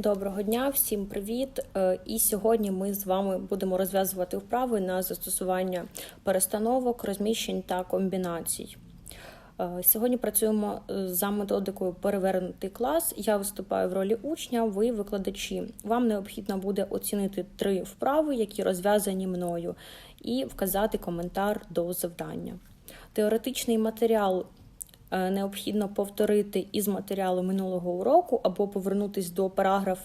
Доброго дня, всім привіт! Е, І сьогодні ми з вами будемо розв'язувати вправи на застосування перестановок, розміщень та комбінацій. Е, Сьогодні працюємо е, за методикою перевернутий клас. Я виступаю в ролі учня, ви викладачі. Вам необхідно буде оцінити три вправи, які розв'язані мною, і вказати коментар до завдання. Теоретичний матеріал необхідно повторити із матеріалу минулого уроку або повернутись до параграф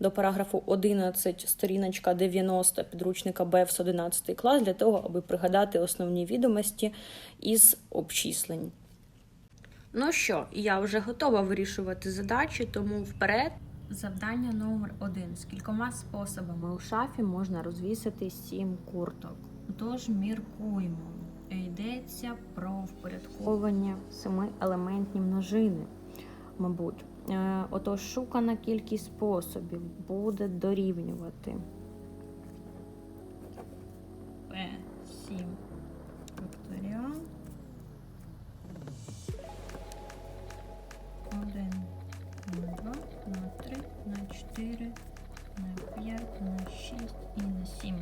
до параграфу 11, сторіночка 90 підручника БЕВС 11 клас для того, аби пригадати основні відомості із обчислень. Ну що, я вже готова вирішувати задачі, тому вперед. Завдання номер один. З кількома способами у шафі можна розвісити сім курток. Тож міркуємо. Йдеться про впорядковування семиелементні множини, мабуть. Е, Отож, шукана кількість способів буде дорівнювати P7 факторіал 1 на 2, на 3, на 4, на 5, на 6 і на 7.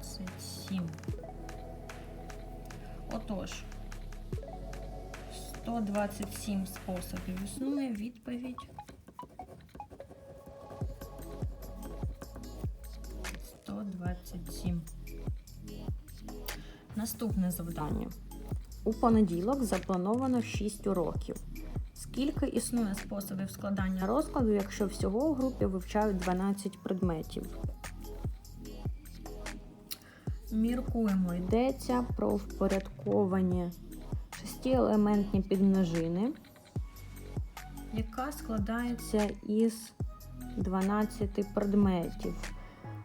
127. Отож, 127 способів існує відповідь. 127. Наступне завдання. У понеділок заплановано 6 уроків. Скільки існує способів складання розкладу, якщо всього у групі вивчають 12 предметів? Міркуємо, йдеться про впорядковані шестиелементні підмножини, яка складається із 12 предметів.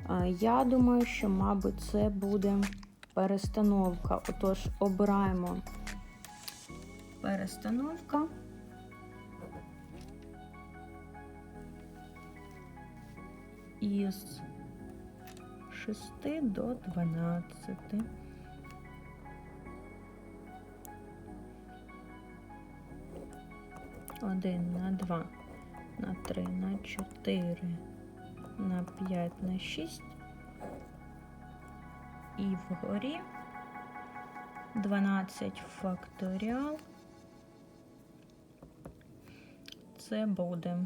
Е, Я думаю, що, мабуть, це буде перестановка. Отож, обираємо перестановка. Із 6 до 12. Один на два, на три, на чотири, на п'ять, на шість. І вгорі 12 факторіал. Це буде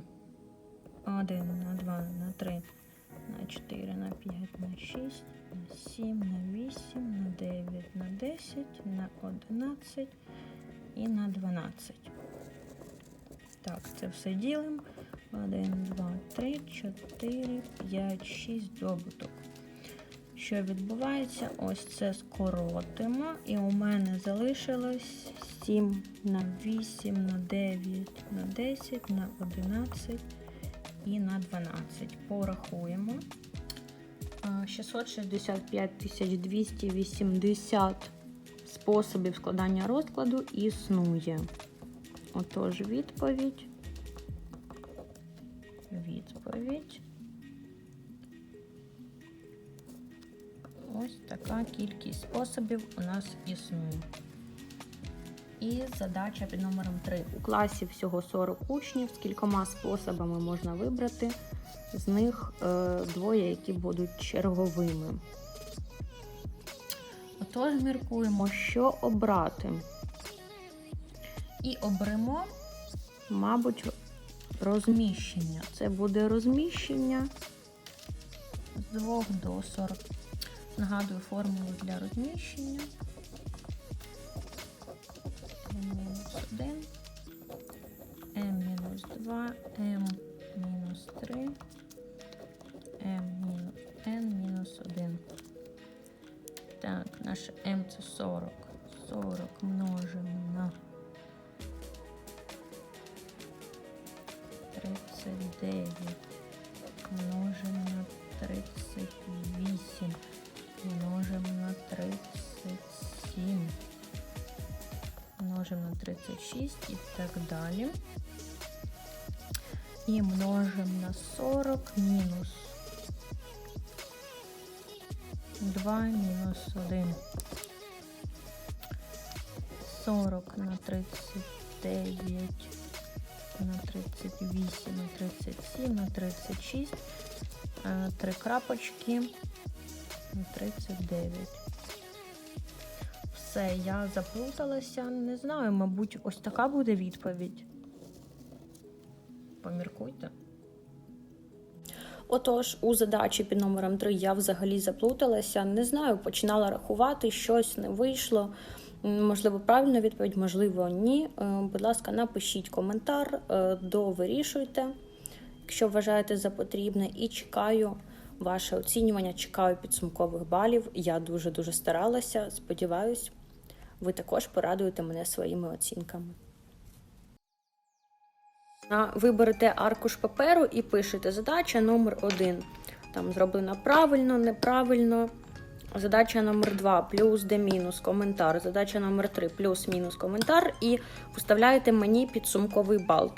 1 на 2, на 3, на 4, на 5, на 6, на 7, на 8, на 9, на 10, на 11 і на 12. Так, це все ділимо. 1, 2, 3, 4, 5, 6 добуток. Що відбувається? Ось це скоротимо. І у мене залишилось 7 на 8, на 9, на 10, на 11 і на 12. Порахуємо. А, 665 280 способів складання розкладу існує. Отож, відповідь. Відповідь. Ось така кількість способів у нас існує. І задача під номером 3. У класі всього 40 учнів, з кількома способами можна вибрати, з них е, двоє, які будуть черговими. Отож, міркуємо, що обрати. І оберемо, мабуть, розміщення. Це буде розміщення з 2 до 40. Нагадую формулу для розміщення. М-1, М-2, М-3, М-Н-1. Так, наше М це 40. 40 множимо на 39. Множимо на 38. Множимо на 36 і так далі. І множимо на 40 мінус 2 мінус 1. 40 на 39, на 38, на 37, на 36, е, три крапочки, на 39. Все, я заплуталася. Не знаю, мабуть, ось така буде відповідь. Поміркуйте. Отож, у задачі під номером 3 я взагалі заплуталася. Не знаю, починала рахувати, щось не вийшло. Можливо, правильна відповідь, можливо, ні. Е, Будь ласка, напишіть коментар, е, довирішуйте, якщо вважаєте за потрібне, і чекаю ваше оцінювання, чекаю підсумкових балів. Я дуже-дуже старалася. Сподіваюсь, ви також порадуєте мене своїми оцінками. Виберете Ви берете аркуш паперу і пишете задача номер 1 Там зроблена правильно, неправильно. Задача номер 2 плюс де мінус коментар. Задача номер 3 плюс мінус коментар. І поставляєте мені підсумковий бал.